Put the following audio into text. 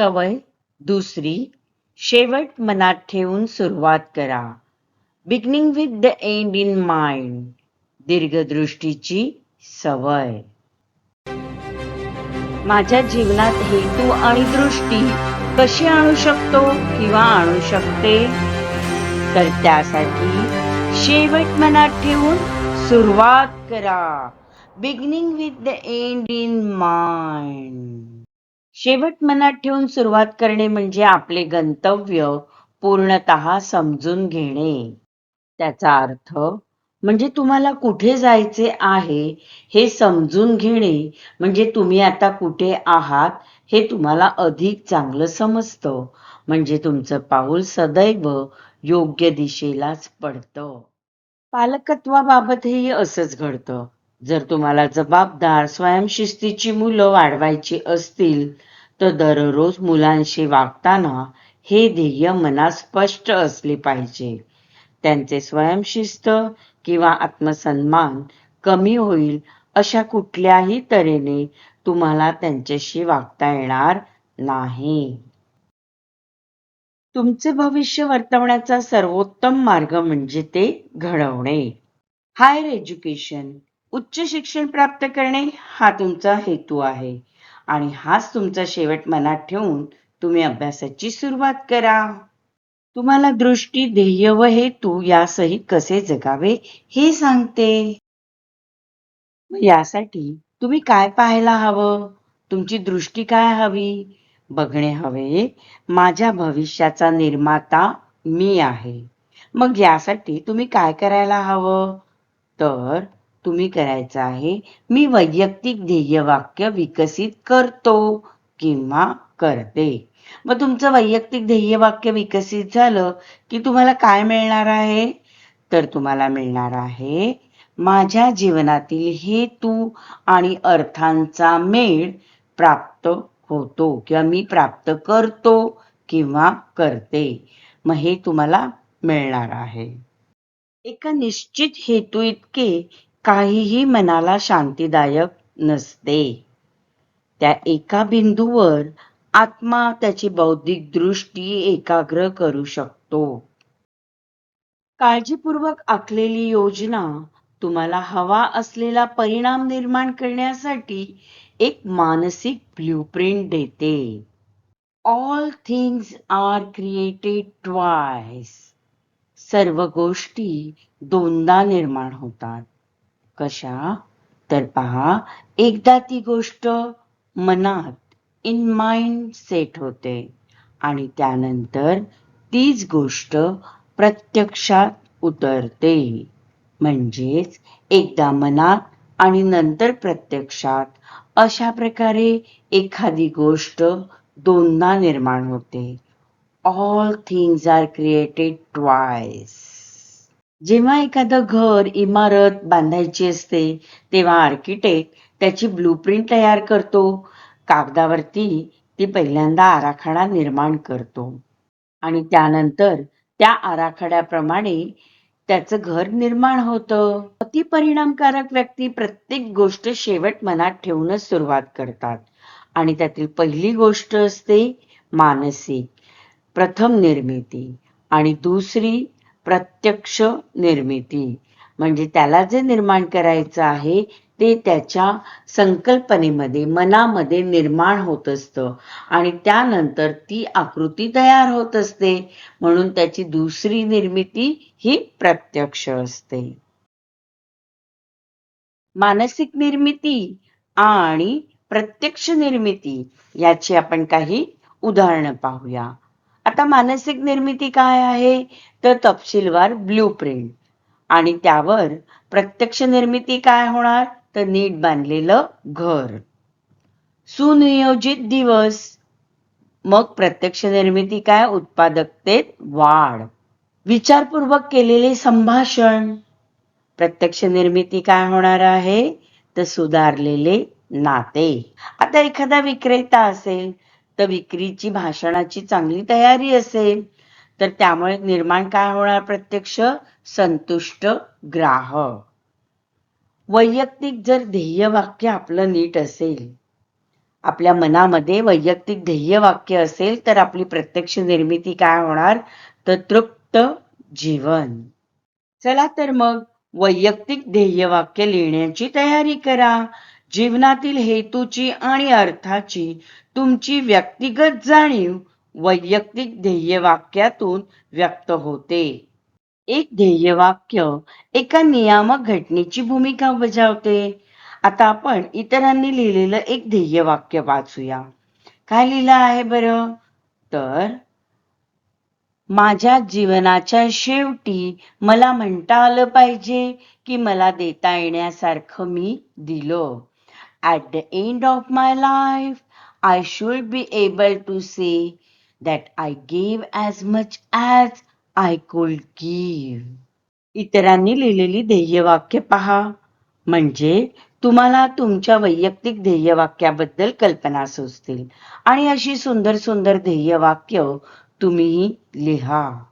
सवय दुसरी शेवट मनात ठेवून सुरुवात करा. Beginning with the end in mind दीर्घदृष्टीची सवय. माझ्या जीवनात हेतू आणि दृष्टी कशी आणू शकतो किंवा आणू शकते? तर त्यासाठी शेवट मनात ठेवून सुरुवात करा. Beginning with the end in mind शेवट मनात ठेवून सुरुवात करणे म्हणजे आपले गंतव्य पूर्णतः समजून घेणे. त्याचा अर्थ म्हणजे तुम्हाला कुठे जायचे आहे हे समजून घेणे. म्हणजे तुम्ही आता कुठे आहात हे तुम्हाला अधिक चांगलं समजतं. म्हणजे तुमचं पाऊल सदैव योग्य दिशेलाच पडतं. पालकत्वाबाबतही असंच घडतं. जर तुम्हाला जबाबदार स्वयंशिस्तीची मुलं वाढवायची असतील तर दररोज मुलांशी वागताना हे ध्येय मनात स्पष्ट असले पाहिजे. त्यांचे स्वयंशिस्त किंवा आत्मसन्मान कमी होईल अशा कुठल्याही तऱ्हेने तुम्हाला त्यांच्याशी वागता येणार नाही. तुमचे भविष्य वर्तवण्याचा सर्वोत्तम मार्ग म्हणजे ते घडवणे. हायर एज्युकेशन उच्च शिक्षण प्राप्त करणे हा तुमचा हेतू आहे. आणि हाच तुमचा शेवट मनात ठेवून तुम्ही अभ्यासाची सुरुवात करा. तुम्हाला दृष्टी ध्येय व हेतू यासहित कसे जगावे हे सांगते. यासाठी तुम्ही काय पाहायला हवं? तुमची दृष्टी काय हवी? बघणे हवे माझ्या भविष्याचा निर्माता मी आहे. मग यासाठी तुम्ही काय करायला हवं? तर तुम्ही करायचं आहे. मी वैयक्तिक ध्येय वाक्य विकसित करतो किंवा करते. मग तुमचं वैयक्तिक ध्येय वाक्य विकसित झालं की तुम्हाला काय मिळणार आहे? तर तुम्हाला मिळणार आहे माझ्या जीवनातील हेतू आणि अर्थांचा मेळ प्राप्त होतो किंवा मी प्राप्त करतो किंवा करते. मग हे तुम्हाला मिळणार आहे. एका निश्चित हेतू इतके काहीही मनाला शांतीदायक नसते. त्या एका बिंदूवर आत्मा त्याची बौद्धिक दृष्टी एकाग्र करू शकतो. काळजीपूर्वक आखलेली योजना तुम्हाला हवा असलेला परिणाम निर्माण करण्यासाठी एक मानसिक ब्ल्यूप्रिंट देते. All things are created twice सर्व गोष्टी दोनदा निर्माण होतात. कशा? तर पहा एकदा ती गोष्ट मनात इन माइंड सेट होते. आणि त्यानंतर तीच गोष्ट प्रत्यक्षात उतरते. म्हणजेच एकदा मनात आणि नंतर प्रत्यक्षात अशा प्रकारे एखादी गोष्ट दोनदा निर्माण होते. All things are created twice जेव्हा एखादं घर इमारत बांधायची असते तेव्हा आर्किटेक्ट त्याची ब्लूप्रिंट तयार करतो. कागदावरती ती पहिल्यांदा आराखडा निर्माण करतो. आणि त्यानंतर त्या आराखड्याप्रमाणे त्याचं घर निर्माण होतं. अति परिणामकारक व्यक्ती प्रत्येक गोष्ट शेवट मनात ठेवूनच सुरुवात करतात. आणि त्यातील पहिली गोष्ट असते मानसिक प्रथम निर्मिती. आणि दुसरी प्रत्यक्ष निर्मिती. म्हणजे त्याला जे निर्माण करायचं आहे ते त्याच्या संकल्पनेमध्ये मनामध्ये निर्माण होत असतं. आणि त्यानंतर ती आकृती तयार होत असते. म्हणून त्याची दुसरी निर्मिती ही प्रत्यक्ष असते. मानसिक निर्मिती आणि प्रत्यक्ष निर्मिती याची आपण काही उदाहरणं पाहूया. आता मानसिक निर्मिती काय आहे? तर तपशीलवार ब्ल्यू प्रिंट आणि त्यावर प्रत्यक्ष निर्मिती काय होणार? तर नीट बांधलेलं घर. सुनियोजित दिवस. मग प्रत्यक्ष निर्मिती काय? उत्पादकतेत वाढ. विचारपूर्वक केलेले संभाषण. प्रत्यक्ष निर्मिती काय होणार आहे? तर सुधारलेले नाते. आता एखादा विक्रेता असेल तर विक्रीची भाषणाची चांगली तयारी असेल तर त्यामुळे निर्माण काय होणार प्रत्यक्ष? संतुष्ट ग्राहक. वैयक्तिक जर ध्येय वाक्य आपलं नीट असेल आपल्या मनामध्ये वैयक्तिक ध्येयवाक्य असेल तर आपली प्रत्यक्ष निर्मिती काय होणार? तर तृप्त जीवन. चला तर मग वैयक्तिक ध्येयवाक्य लिहिण्याची तयारी करा. जीवनातील हेतूची आणि अर्थाची तुमची व्यक्तिगत जाणीव वैयक्तिक ध्येयवाक्यातून व्यक्त होते. एक ध्येयवाक्य एका नियामक घटनेची भूमिका बजावते. आता आपण इतरांनी लिहिलेलं एक ध्येयवाक्य वाचूया. काय लिहिलं आहे बरं? तर माझ्या जीवनाच्या शेवटी मला म्हणता आलं पाहिजे की मला देता येण्यासारखं मी दिलं. At the end of my life, I should be able to say that I gave as much as I could give. इतरांनी लिहिलेली ध्येयवाक्य पहा. म्हणजे तुम्हाला तुमच्या वैयक्तिक ध्येयवाक्याबद्दल कल्पना सुचतील. आणि अशी सुंदर सुंदर ध्येयवाक्य तुम्ही लिहा.